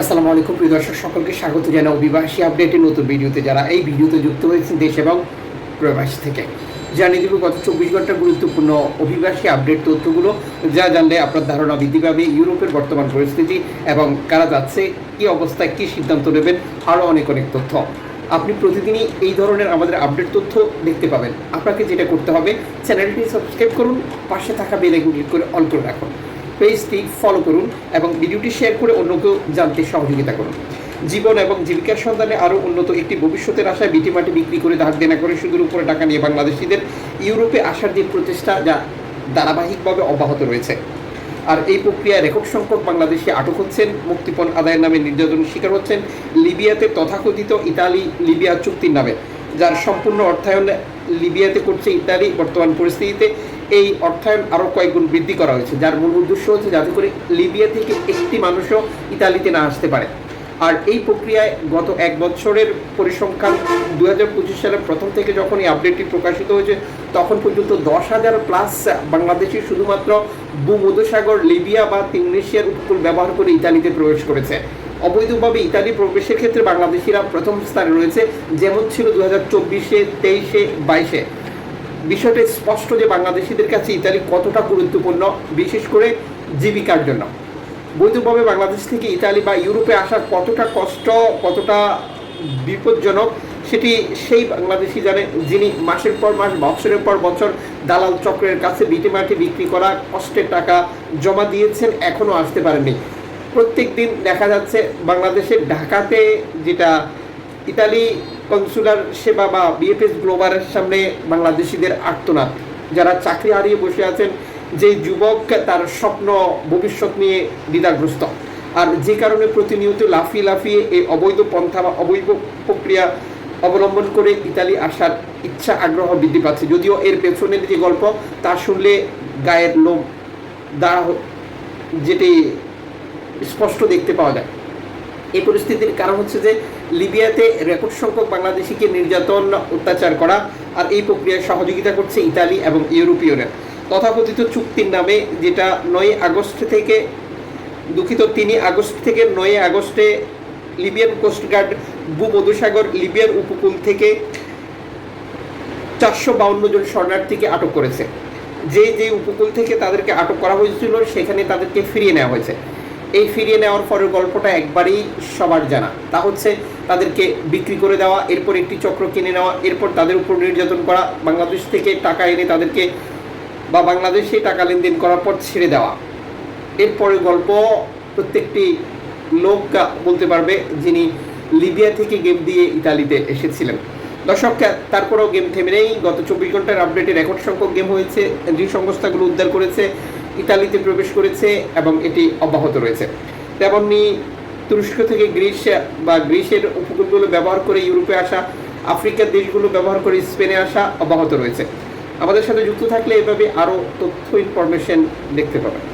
আসসালামু আলাইকুম, প্রিয় দর্শক, সকলকে স্বাগত জানাই অভিবাসী আপডেটের নতুন ভিডিওতে যারা এই ভিডিওতে যুক্ত হয়েছেন দেশ এবং প্রবাসী থেকে। জানিয়ে দেব, গত চব্বিশ ঘণ্টার গুরুত্বপূর্ণ অভিবাসী আপডেট তথ্যগুলো। যা জানলে আপনার ধারণা বৃদ্ধি পাবে ইউরোপের বর্তমান পরিস্থিতি এবং কারা যাচ্ছে, কী অবস্থায়, কী সিদ্ধান্ত নেবেন, আরও অনেক অনেক তথ্য। আপনি প্রতিদিনই এই ধরনের আমাদের আপডেট তথ্য দেখতে পাবেন। আপনাকে যেটা করতে হবে, চ্যানেলটি সাবস্ক্রাইব করুন, পাশে থাকা বেল ক্লিক করে অন করে রাখুন। পেজটি ফলো করুন এবং ভিডিওটি শেয়ার করে অন্যকেও জানতে সহযোগিতা করুন। জীবন এবং জীবিকার সন্ধানে আরও উন্নত একটি ভবিষ্যতের আশায় বিটি মাটি বিক্রি করে ধার দেনা করে সুদের উপরে টাকা নিয়ে বাংলাদেশিদের ইউরোপে আসার যে প্রচেষ্টা, যা ধারাবাহিকভাবে অব্যাহত রয়েছে। আর এই প্রক্রিয়ায় রেকর্ড সংখ্যক বাংলাদেশি আটক হচ্ছেন। মুক্তিপণ আদায়ের নামে নির্যাতন শিকার হচ্ছেন লিবিয়াতে তথাকথিত ইতালি লিবিয়া চুক্তির নামে, যার সম্পূর্ণ অর্থায়ন লিবিয়াতে করছে ইতালি বর্তমান পরিস্থিতিতে। এই অর্থায়ন আরও কয়েকগুণ বৃদ্ধি করা হয়েছে। যার মূল উদ্দেশ্য হচ্ছে যাতে করে লিবিয়া থেকে একটি মানুষও ইতালিতে না আসতে পারে। আর এই প্রক্রিয়ায় গত এক বছরের পরিসংখ্যান দু হাজার পঁচিশ সালের প্রথম থেকে যখন এই আপডেটটি প্রকাশিত হয়েছে, তখন পর্যন্ত দশ হাজার প্লাস বাংলাদেশি শুধুমাত্র ভূমধ্যসাগর, লিবিয়া বা তিউনেশিয়ার উপকূল ব্যবহার করে ইতালিতে প্রবেশ করেছে। অবৈধভাবে ইতালি প্রবেশের ক্ষেত্রে বাংলাদেশিরা প্রথম স্থানে রয়েছে, যেমন ছিল দু হাজার চব্বিশে, তেইশে, বাইশে। বিষয়টা স্পষ্ট যে বাংলাদেশিদের কাছে ইতালি কতটা গুরুত্বপূর্ণ, বিশেষ করে জীবিকার জন্য। বৈধভাবে বাংলাদেশ থেকে ইতালি বা ইউরোপে আসার কতটা কষ্ট, কতটা বিপজ্জনক, সেটি সেই বাংলাদেশি জানে যিনি মাসের পর মাস, বছরের পর বছর দালাল চক্রের কাছে বিটে মাটি বিক্রি করা কষ্টের টাকা জমা দিয়েছেন এখনও আসতে পারেননি। প্রত্যেক দিন দেখা যাচ্ছে বাংলাদেশের ঢাকাতে যেটা ইতালি কনসুলার সেবা বা বিএফএস গ্লোবালের সামনে বাংলাদেশিদের আর্তনাদ। যারা চাকরি হারিয়ে বসে আছেন যে যুবক তার স্বপ্ন, ভবিষ্যৎ নিয়ে দ্বিধাগ্রস্ত। আর যে কারণে প্রতিনিয়ত লাফিয়ে লাফিয়ে এই অবৈধ পন্থা বা অবৈধ প্রক্রিয়া অবলম্বন করে ইতালি আসার ইচ্ছা আগ্রহ বৃদ্ধি পাচ্ছে। যদিও এর পেছনের যে গল্প, তা শুনলে গায়ের লোম দাঁড়া যেটি স্পষ্ট দেখতে পাওয়া যায়। এই পরিস্থিতির কারণ হচ্ছে যে লিবিয়াতে রেকর্ড সংখ্যক বাংলাদেশিকে নির্যাতন, অত্যাচার করা আর এই প্রক্রিয়ায় সহযোগিতা করছে ইতালি এবং ইউরোপীয়রা। তথাকথিত চুক্তির নামে যেটা নয় আগস্ট থেকে, দুঃখিত, তিন আগস্ট থেকে নয় আগস্টে লিবিয়ান কোস্টগার্ড ভূমধুসাগর, লিবিয়ার উপকূল থেকে চারশো বাউন্ন জন শরণার্থীকে আটক করেছে। যে যে উপকূল থেকে তাদেরকে আটক করা হয়েছিল, সেখানে তাদেরকে ফিরিয়ে নেওয়া হয়েছে। এই ফিরিয়ে নেওয়ার পরের গল্পটা একবারেই সবার জানা। তা হচ্ছে তাদেরকে বিক্রি করে দেওয়া, এরপর একটি চক্র কিনে নেওয়া, এরপর তাদের উপর নির্যাতন করা, বাংলাদেশ থেকে টাকা এনে তাদেরকে বা বাংলাদেশে টাকা লেনদেন করার পর ছেড়ে দেওয়া। এরপরের গল্প প্রত্যেকটি লোক বলতে পারবে যিনি লিবিয়া থেকে গেম দিয়ে ইতালিতে এসেছিলেন। দর্শক, তারপরেও গেম থেমে নেই। গত চব্বিশ ঘণ্টার আপডেটে রেকর্ড সংখ্যক গেম হয়েছে যে সংস্থাগুলো উদ্ধার করেছে। ইতালিতে প্রবেশ করেছে এবং এটি অব্যাহত রয়েছে। তেমনি তুরস্ক থেকে গ্রিস বা গ্রিসের উপকূলগুলো ব্যবহার করে ইউরোপে আসা, আফ্রিকার দেশগুলো ব্যবহার করে স্পেনে আসা অব্যাহত রয়েছে। আমাদের সাথে যুক্ত থাকলে এভাবে আরও তথ্য, ইনফরমেশন দেখতে পাবেন।